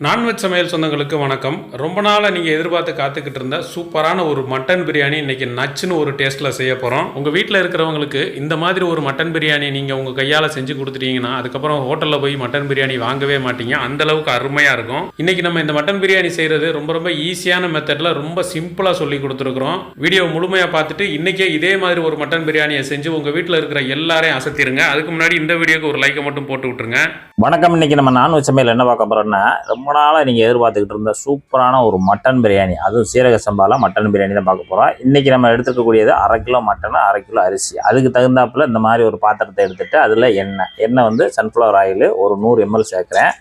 Non veg சமையல் சொந்தங்களுக்கு வணக்கம். ரொம்ப நாளாக நீங்கள் எதிர்பார்த்து காத்துக்கிட்டு இருந்த சூப்பரான ஒரு மட்டன் பிரியாணி இன்றைக்கி நச்சுன்னு ஒரு டேஸ்ட்டில் செய்ய போகிறோம் உங்கள் வீட்டில் இருக்கிறவங்களுக்கு இந்த மாதிரி ஒரு மட்டன் பிரியாணி நீங்கள் உங்கள் கையால் செஞ்சு கொடுத்துட்டீங்கன்னா அதுக்கப்புறம் ஹோட்டலில் போய் மட்டன் பிரியாணி வாங்கவே மாட்டீங்க. அந்தளவுக்கு அருமையாக இருக்கும். இன்றைக்கி நம்ம இந்த மட்டன் பிரியாணி செய்கிறது ரொம்ப ரொம்ப ஈஸியான மெத்தடில் ரொம்ப சிம்பிளாக சொல்லி கொடுத்துருக்குறோம். வீடியோ முழுமையாக பார்த்துட்டு இன்றைக்கே இதே மாதிரி ஒரு மட்டன் பிரியாணியை செஞ்சு உங்கள் வீட்டில் இருக்கிற எல்லாரையும் அசத்திருங்க. அதுக்கு முன்னாடி இந்த வீடியோக்கு ஒரு லைக்கை மட்டும் போட்டு விட்டுருங்க. வணக்கம். இன்னைக்கு நம்ம நான்வெஜ் சமையல் என்ன பார்க்க போகிறோன்னா ரொம்ப நாளாக நீங்கள் எதிர்பார்த்துக்கிட்டு இருந்த சூப்பரான ஒரு மட்டன் பிரியாணி. அதுவும் சீரக சம்பால மட்டன் பிரியாணி தான் பார்க்க போகிறோம் இன்றைக்கி நம்ம எடுத்துக்கக்கூடியது அரை கிலோ மட்டன் அரை கிலோ அரிசி. அதுக்கு தகுந்தாப்புல இந்த மாதிரி ஒரு பாத்திரத்தை எடுத்துகிட்டு அதில் எண்ணெய். எண்ணெய் வந்து சன்ஃப்ளவர் ஆயில் ஒரு நூறு எம்எல் சேர்க்குறேன்.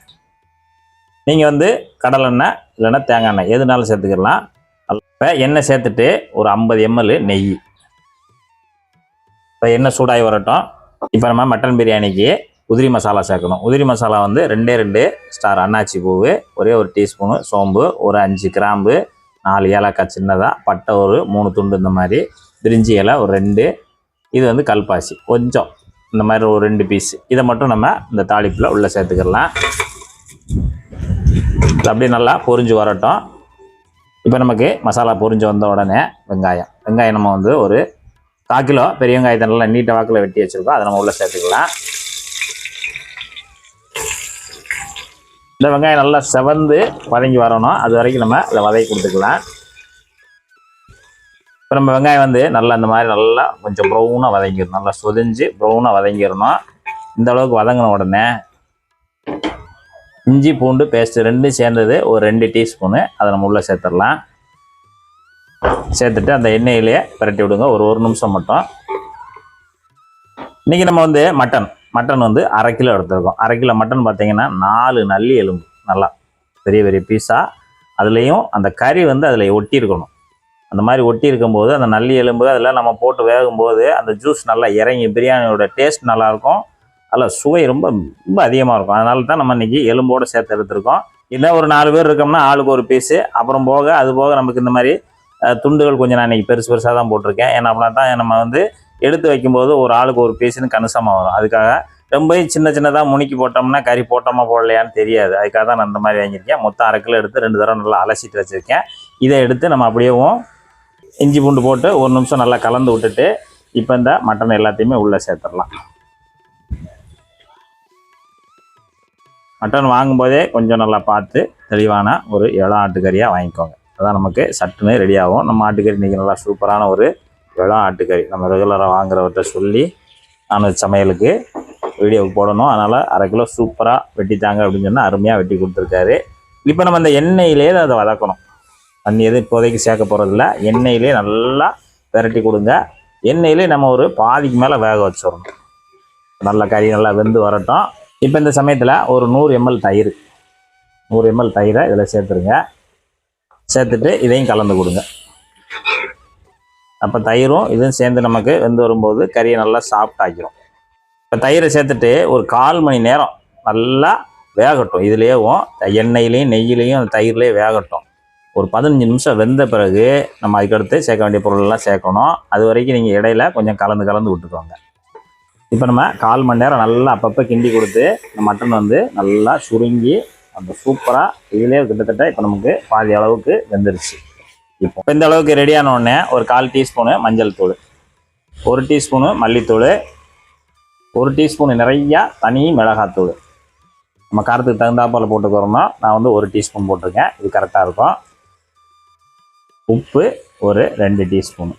நீங்கள் வந்து கடலெண்ணெய் இல்லைன்னா தேங்காய் எண்ணெய் எதுனாலும் சேர்த்துக்கலாம். இப்போ எண்ணெய் சேர்த்துட்டு ஒரு ஐம்பது எம்எல் நெய். இப்போ எண்ணெய் சூடாகி வரட்டும். இப்போ நம்ம மட்டன் பிரியாணிக்கு உதிரி மசாலா சேர்க்கணும். உதிரி மசாலா வந்து ரெண்டே ரெண்டு ஸ்டார். அன்னாச்சி பூவு ஒரே ஒரு டீஸ்பூனு சோம்பு ஒரு அஞ்சு கிராம்பு நாலு ஏலக்காய் சின்னதாக பட்டை ஒரு மூணு துண்டு இந்த மாதிரி பிரிஞ்சி இலை ஒரு ரெண்டு. இது வந்து கல்பாசி. கொஞ்சம் இந்த மாதிரி ஒரு ரெண்டு பீஸ் இதை மட்டும் நம்ம இந்த தாளிப்பில் உள்ளே சேர்த்துக்கிடலாம். அப்படியே நல்லா பொரிஞ்சு வரட்டும். இப்போ நமக்கு மசாலா பொரிஞ்சு வந்த உடனே வெங்காயம். வெங்காயம் நம்ம வந்து ஒரு கால் கிலோ பெரிய வெங்காயத்தை நல்லா நீட்டை வாக்கில் வெட்டி வச்சுருக்கோம். அதை நம்ம உள்ளே சேர்த்துக்கலாம். இந்த வெங்காயம் நல்லா செவந்து வதங்கி வரணும். அது வரைக்கும் நம்ம அதை வதக்கி கொடுத்துக்கலாம். இப்போ நம்ம வெங்காயம் வந்து நல்லா இந்த மாதிரி நல்லா கொஞ்சம் ப்ரௌனாக வதங்கிடணும். நல்லா சொதிஞ்சு ப்ரௌனாக வதங்கிடணும். இந்த அளவுக்கு வதங்கின உடனே இஞ்சி பூண்டு பேஸ்ட்டு ரெண்டும் சேர்ந்தது ஒரு ரெண்டு டீஸ்பூனு அதை நம்ம உள்ளே சேர்த்துடலாம். சேர்த்துட்டு அந்த எண்ணெயிலே பரட்டி விடுங்க. ஒரு ஒரு நிமிஷம் மட்டும். இன்றைக்கி நம்ம வந்து மட்டன் மட்டன் வந்து அரை கிலோ எடுத்துருக்கோம். அரை கிலோ மட்டன் பார்த்தீங்கன்னா நாலு நல்லி எலும்பு நல்லா பெரிய பெரிய பீஸாக அதுலேயும் அந்த கறி வந்து அதில் ஒட்டி இருக்கணும் அந்த மாதிரி ஒட்டி இருக்கும்போது அந்த நல்லி எலும்பு அதில் நம்ம போட்டு வேகும்போது அந்த ஜூஸ் நல்லா இறங்கி பிரியாணியோட டேஸ்ட் நல்லாயிருக்கும். அதில் சுவை ரொம்ப ரொம்ப அதிகமாக இருக்கும். அதனால தான் நம்ம இன்றைக்கி எலும்போடு சேர்த்து எடுத்துருக்கோம். இன்னும் ஒரு நாலு பேர் இருக்கோம்னா ஆளுக்கு ஒரு பீஸு அப்புறம் போக அது போக நமக்கு இந்த மாதிரி துண்டுகள் கொஞ்சம் நான் இன்றைக்கி பெருசு பெருசாக தான் போட்டிருக்கேன். ஏன்னா அப்படின்னா தான் நம்ம வந்து எடுத்து வைக்கும்போது ஒரு ஆளுக்கு ஒரு பீஸுன்னு கணிசமாக வரும். அதுக்காக ரொம்ப சின்ன சின்னதாக முனிக்கி போட்டோம்னா கறி போட்டோமா போடலையான்னு தெரியாது. அதுக்காக தான் நான் இந்த மாதிரி வாங்கியிருக்கேன். மொத்தம் அரை கிலோ எடுத்து ரெண்டு தடவை நல்லா அலசிட்டு வச்சுருக்கேன். இதை எடுத்து நம்ம அப்படியேவும் இஞ்சி பூண்டு போட்டு ஒரு நிமிஷம் நல்லா கலந்து விட்டுட்டு இப்போ இந்த மட்டன் எல்லாத்தையுமே உள்ளே சேர்த்துடலாம். மட்டன் வாங்கும்போதே கொஞ்சம் நல்லா பார்த்து தெளிவான ஒரு இளம் ஆட்டுக்கறியாக வாங்கிக்கோங்க. அதான் நமக்கு சட்டுன்னு ரெடியாகும் நம்ம ஆட்டுக்கறி இன்றைக்கி நல்லா சூப்பரான ஒரு இதெல்லாம் ஆட்டுக்கறி. நம்ம ரெகுலராக வாங்குறவர்கிட்ட சொல்லி நான் சமையலுக்கு வீடியோவுக்கு போடணும். அதனால் அரை கிலோ சூப்பராக வெட்டித்தாங்க அப்படின்னு சொன்னால் அருமையாக வெட்டி கொடுத்துருக்காரு. இப்போ நம்ம அந்த எண்ணெயிலே அதை வதக்கணும். தண்ணி எதுவும் இப்போதைக்கு சேர்க்க போகிறதில்ல எண்ணெயிலே நல்லா விரட்டி கொடுங்க. எண்ணெயிலே நம்ம ஒரு பாதிக்கு மேலே வேக வச்சிடணும். நல்லா கறி நல்லா வெந்து வரட்டும். இப்போ இந்த சமயத்தில் ஒரு நூறு எம்எல் தயிர். நூறு எம்எல் தயிரை இதில் சேர்த்துருங்க. சேர்த்துட்டு இதையும் கலந்து கொடுங்க. அப்போ தயிரும் இதுவும் சேர்ந்து நமக்கு வெந்து வரும்போது கறியை நல்லா சாஃப்ட் இப்போ தயிரை சேர்த்துட்டு ஒரு கால் மணி நேரம் நல்லா வேகட்டும். இதுலேயும் எண்ணெயிலையும் நெய்யிலையும் அந்த தயிர்லேயே வேகட்டும். ஒரு பதினஞ்சு நிமிஷம் வெந்த பிறகு நம்ம அதுக்கடுத்து சேர்க்க வேண்டிய பொருளெல்லாம் சேர்க்கணும். அது வரைக்கும் நீங்கள் இடையில கொஞ்சம் கலந்து கலந்து விட்டுக்கோங்க. இப்போ நம்ம கால் மணி நேரம் நல்லா அப்பப்போ கிண்டி கொடுத்து இந்த மட்டன் வந்து நல்லா சுருங்கி அந்த சூப்பராக இதுலேயே கிட்டத்தட்ட இப்போ நமக்கு பாதி அளவுக்கு வெந்துருச்சு. இப்போ இந்த அளவுக்கு ரெடியான உடனே ஒரு கால் டீஸ்பூனு மஞ்சள் தூள் ஒரு டீஸ்பூனு மல்லித்தூள் ஒரு டீஸ்பூன் நிறையா தனி மிளகாத்தூள். நம்ம காரத்துக்கு தகுந்தாப்பில் போட்டுக்கிறோம்னா நான் வந்து ஒரு டீஸ்பூன் போட்டிருக்கேன். இது கரெக்டாக இருக்கும். உப்பு ஒரு ரெண்டு டீஸ்பூன்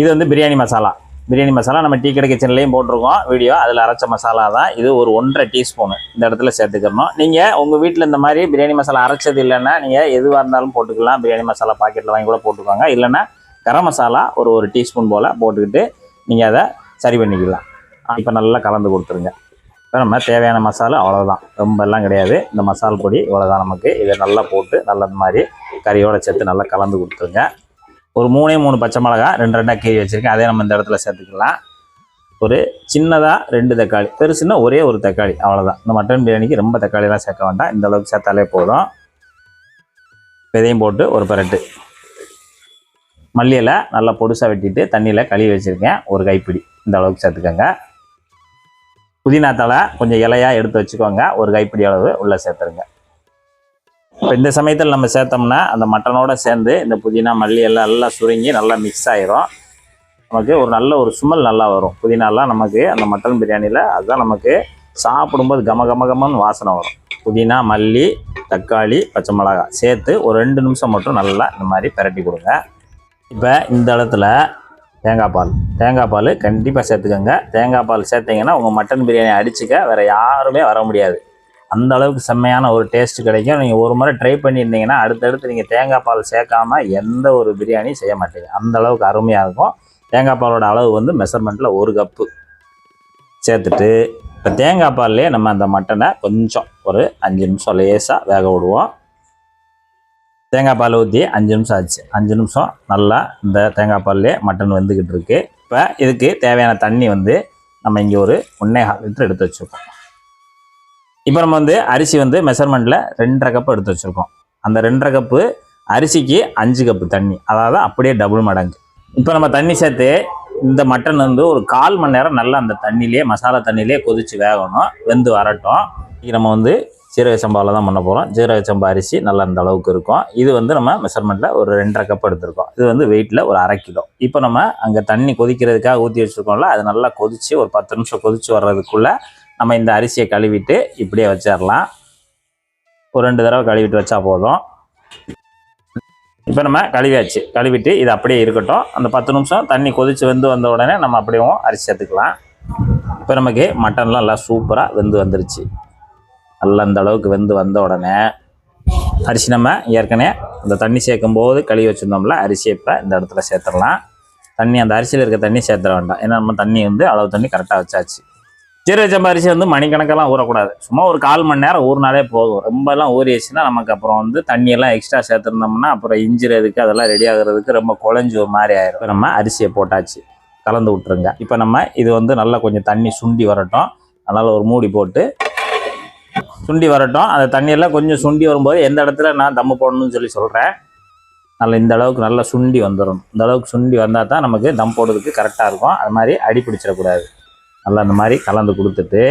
இது வந்து பிரியாணி மசாலா. பிரியாணி மசாலா நம்ம டீ கடை கிச்சன்லேயும் போட்டிருக்கோம். வீடியோ அதில் அரைச்ச மசாலா தான். இது ஒரு ஒன்றரை டீஸ்பூனு இந்த இடத்துல சேர்த்துக்கணும். நீங்கள் உங்கள் வீட்டில் இந்த மாதிரி பிரியாணி மசாலா அரைச்சது இல்லைன்னா நீங்கள் எதுவாக இருந்தாலும் போட்டுக்கலாம். பிரியாணி மசாலா பாக்கெட்டில் வாங்கி கூட போட்டுக்கோங்க. இல்லைன்னா கரம் மசாலா ஒரு ஒரு டீஸ்பூன் போல் போட்டுக்கிட்டு நீங்கள் அதை சரி பண்ணிக்கலாம். இப்போ நல்லா கலந்து கொடுத்துருங்க. இப்போ நம்ம தேவையான மசாலா அவ்வளோதான் ரொம்ப எல்லாம் கிடையாது. இந்த மசால் பொடி இவ்வளோதான் நமக்கு. இதை நல்லா போட்டு நல்ல மாதிரி கறியோட சேர்த்து நல்லா கலந்து கொடுத்துருங்க. ஒரு மூணே மூணு பச்சை மிளகா ரெண்டு ரெண்டாக கீழே வச்சுருக்கேன். அதே நம்ம இந்த இடத்துல சேர்த்துக்கலாம். ஒரு சின்னதாக ரெண்டு தக்காளி பெருசுன்னா ஒரே ஒரு தக்காளி அவ்வளோதான் இந்த மட்டன் பிரியாணிக்கு ரொம்ப தக்காளிலாம் சேர்க்க வேண்டாம். இந்த அளவுக்கு சேர்த்தாலே போதும். இதையும் போட்டு ஒரு பரட்டு. மல்லியில் நல்லா பொடுசாக வெட்டிட்டு தண்ணியில் கழுவி வச்சுருக்கேன். ஒரு கைப்பிடி. இந்த அளவுக்கு சேர்த்துக்கோங்க. புதினா தலை கொஞ்சம் இலையாக எடுத்து வச்சுக்கோங்க. ஒரு கைப்பிடி அளவு உள்ளே சேர்த்துருங்க. இப்போ இந்த சமயத்தில் நம்ம சேர்த்தோம்னா அந்த மட்டனோட சேர்ந்து இந்த புதினா மல்லி எல்லாம் எல்லாம் சுருங்கி நல்லா மிக்ஸ் ஆயிரும். நமக்கு ஒரு நல்ல ஒரு சுமல் நல்லா வரும். புதினாலாம் நமக்கு அந்த மட்டன் பிரியாணியில் அதுதான் நமக்கு சாப்பிடும்போது கம கம கமன்னு வாசனை வரும். புதினா மல்லி தக்காளி பச்சை மிளகாய் சேர்த்து ஒரு ரெண்டு நிமிஷம் மட்டும் நல்லா இந்த மாதிரி பிரட்டி கொடுங்க. இப்போ இந்த இடத்துல தேங்காய் பால். தேங்காய் பால் கண்டிப்பாக சேர்த்துக்கோங்க. தேங்காய் பால் சேர்த்தீங்கன்னா உங்கள் மட்டன் பிரியாணி அடிச்சுக்க வேறு யாருமே வர முடியாது. அந்த அளவுக்கு செம்மையான ஒரு டேஸ்ட் கிடைக்கும். நீங்கள் ஒரு முறை ட்ரை பண்ணியிருந்தீங்கன்னா அடுத்தடுத்து நீங்கள் தேங்காய் பால் சேர்க்காமல் எந்த ஒரு பிரியாணியும் செய்ய மாட்டீங்க. அந்த அளவுக்கு அருமையாக இருக்கும். தேங்காய் பாலோட அளவு வந்து மெஷர்மெண்ட்டில் ஒரு கப்பு சேர்த்துட்டு இப்போ தேங்காய் பால்லே நம்ம அந்த மட்டனை கொஞ்சம் ஒரு அஞ்சு நிமிஷம் லேசாக வேக விடுவோம். தேங்காய் பால் ஊற்றி அஞ்சு நிமிஷம் ஆச்சு. அஞ்சு நிமிஷம் நல்லா இந்த தேங்காய் பால்லே மட்டன் வெந்துக்கிட்டு இருக்கு. இப்போ இதுக்கு தேவையான தண்ணி வந்து நம்ம இங்கே ஒரு ஒன்றே கால் லிட்டர் எடுத்து வச்சுருக்கோம். இப்போ நம்ம வந்து அரிசி வந்து மெஷர்மெண்ட்டில் ரெண்டரை கப்பு எடுத்து வச்சுருக்கோம். அந்த ரெண்டரை கப்பு அரிசிக்கு அஞ்சு கப்பு தண்ணி. அதாவது அப்படியே டபுள் மடங்கு. இப்போ நம்ம தண்ணி சேர்த்து இந்த மட்டன் வந்து ஒரு கால் மணி நேரம் நல்லா அந்த தண்ணியிலே மசாலா தண்ணியிலே கொதித்து வேகணும். வெந்து வரட்டும். இன்னைக்கு நம்ம வந்து சீரக சம்பாவில் தான் பண்ண போகிறோம் சீரக சம்பா அரிசி நல்லா அந்த அளவுக்கு இருக்கும். இது வந்து நம்ம மெஷர்மெண்ட்டில் ஒரு ரெண்டரை கப் எடுத்திருக்கோம். இது வந்து வெயிட்டில் ஒரு அரை கிலோ. இப்போ நம்ம அங்கே தண்ணி கொதிக்கிறதுக்காக ஊற்றி வச்சுருக்கோம்ல அது நல்லா கொதித்து ஒரு பத்து நிமிஷம் கொதித்து வர்றதுக்குள்ளே நம்ம இந்த அரிசியை கழுவிட்டு இப்படியே வச்சிடலாம். ஒரு ரெண்டு தடவை கழுவிட்டு வச்சா போதும். இப்போ நம்ம கழுவியாச்சு. கழுவிட்டு இது அப்படியே இருக்கட்டும். அந்த பத்து நிமிஷம் தண்ணி கொதித்து வெந்து வந்த உடனே நம்ம அப்படியும் அரிசி சேர்த்துக்கலாம். இப்போ நமக்கு மட்டன்லாம் நல்லா சூப்பராக வெந்து வந்துருச்சு. நல்லா அந்த அளவுக்கு வெந்து வந்த உடனே அரிசி நம்ம ஏற்கனவே அந்த தண்ணி சேர்க்கும் போது கழுவி வச்சுருந்தோம்ல அரிசியை இப்போ இந்த இடத்துல சேர்த்துடலாம். தண்ணி அந்த அரிசியில் இருக்க தண்ணி சேர்த்துட வேண்டாம். ஏன்னா நம்ம தண்ணி வந்து அளவு தண்ணி கரெக்டாக வச்சாச்சு. சீரக அரிசி வந்து மணிக்கணக்கெல்லாம் ஊறக்கூடாது. சும்மா ஒரு கால் மணி நேரம் ஊறினாலே போதும். ரொம்பலாம் ஊறிடுச்சுன்னா நமக்கு அப்புறம் வந்து தண்ணியெல்லாம் எக்ஸ்ட்ரா சேர்த்துருந்தோம்னா அப்புறம் இஞ்சிறதுக்கு அதெல்லாம் ரெடி ஆகுறதுக்கு ரொம்ப குழஞ்சி ஒரு மாதிரி ஆயிரும். நம்ம அரிசியை போட்டாச்சு. கலந்து விட்டுருங்க. இப்போ நம்ம இது வந்து நல்லா கொஞ்சம் தண்ணி சுண்டி வரட்டும். அதனால் ஒரு மூடி போட்டு சுண்டி வரட்டும். அந்த தண்ணியெல்லாம் கொஞ்சம் சுண்டி வரும்போது எந்த இடத்துல நான் தம்மு போடணும்னு சொல்லி சொல்கிறேன் நல்லா இந்த அளவுக்கு நல்லா சுண்டி வந்துடும் இந்த அளவுக்கு சுண்டி வந்தால் தான் நமக்கு தம் போடுறதுக்கு கரெக்டாக இருக்கும். அது மாதிரி அடி பிடிச்சிடக்கூடாது நல்லா இந்த மாதிரி கலந்து கொடுத்துட்டு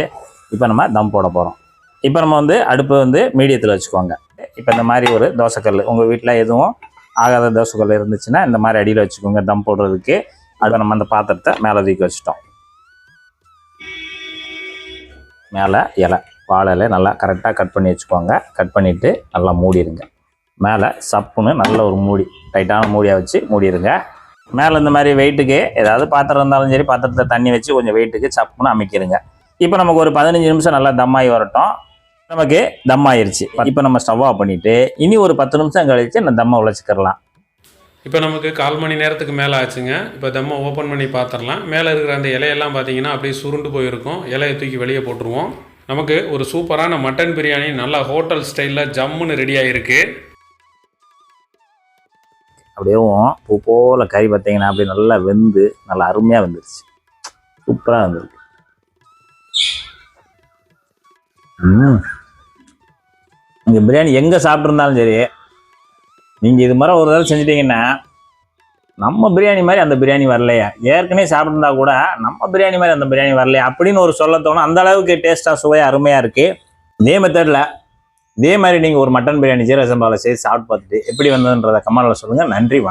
இப்போ நம்ம தம் போட போகிறோம் இப்போ நம்ம வந்து அடுப்பு வந்து மீடியத்தில் வச்சுக்கோங்க. இப்போ இந்த மாதிரி ஒரு தோசைக்கல் உங்கள் வீட்டில் எதுவும் ஆகாத தோசைக்கல் இருந்துச்சுன்னா இந்த மாதிரி அடியில் வச்சுக்கோங்க தம் போடுறதுக்கு. அது நம்ம அந்த பாத்திரத்தை மேலே தூக்கி வச்சுட்டோம். மேலே இலை வாழை இலை நல்லா கரெக்டாக கட் பண்ணி வச்சுக்கோங்க. கட் பண்ணிவிட்டு நல்லா மூடிடுங்க மேலே சப்புன்னு நல்ல ஒரு மூடி டைட்டான மூடியாக வச்சு மூடிடுங்க மேலே இந்த மாதிரி வெயிட்டுக்கு ஏதாவது பாத்திரம் இருந்தாலும் சரி பாத்திரத்தை தண்ணி வச்சு கொஞ்சம் வெயிட்டுக்கு சப்புன்னு அமைக்கிறங்க. இப்போ நமக்கு ஒரு பதினஞ்சு நிமிஷம் நல்லா தம்மாகி வரட்டும். நமக்கு தம் ஆயிடுச்சு இப்போ நம்ம ஸ்டவ் ஆஃப் பண்ணிவிட்டு இனி ஒரு பத்து நிமிஷம் கழிச்சு நம்ம தம்மை உழைச்சிக்கிறலாம் இப்போ நமக்கு கால் மணி நேரத்துக்கு மேலே ஆச்சுங்க. இப்போ தம்மை ஓப்பன் பண்ணி பார்த்துடலாம் மேலே இருக்கிற அந்த இலையெல்லாம் பார்த்தீங்கன்னா அப்படியே சுருண்டு போயிருக்கும். இலையை தூக்கி வெளியே போட்டுருவோம். நமக்கு ஒரு சூப்பரான மட்டன் பிரியாணி நல்லா ஹோட்டல் ஸ்டைலில் ஜம்முன்னு ரெடி ஆகிருக்கு அப்படியேவும் பூ போல் கறி பார்த்தீங்கன்னா அப்படியே நல்லா வெந்து நல்லா அருமையாக வெந்துருச்சு. சூப்பராக வந்திருக்கு. ம் பிரியாணி எங்கே சாப்பிட்ருந்தாலும் சரி நீங்கள் இது மாதிரி ஒரு தடவை செஞ்சிட்டிங்கன்னா நம்ம பிரியாணி மாதிரி அந்த பிரியாணி வரலையா? ஏற்கனவே சாப்பிட்ருந்தா கூட நம்ம பிரியாணி மாதிரி அந்த பிரியாணி வரலையா? அப்படின்னு ஒரு சொல்ல தோணும். அந்த அளவுக்கு டேஸ்ட்டாக சுவையாக அருமையாக இருக்குது இதே மெத்தடில் இதே மாதிரி நீங்கள் ஒரு மட்டன் பிரியாணி ஜீரக சம்பாவில் செய்து சாப்பிட்டு பார்த்துட்டு எப்படி வந்ததுன்றதை கமெண்ட்டில் சொல்லுங்கள் நன்றி